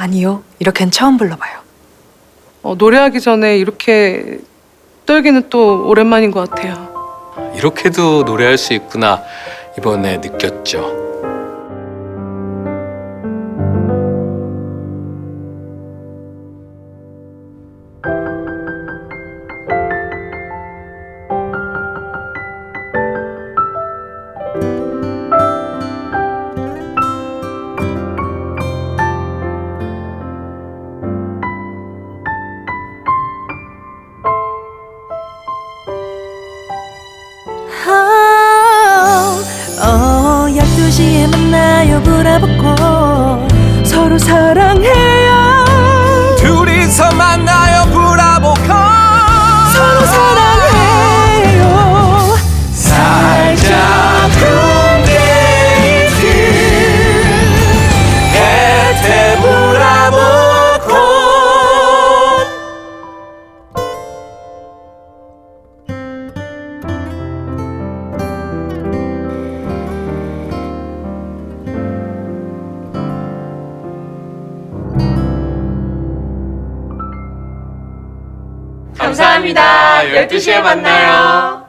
아니요. 이렇게는 처음 불러봐요. 어, 노래하기 전에 이렇게 떨기는 또 오랜만인 것 같아요. 이렇게도 노래할 수 있구나 이번에 느꼈죠. 브라보콘 서로 사랑해 감사합니다. 12시에 만나요.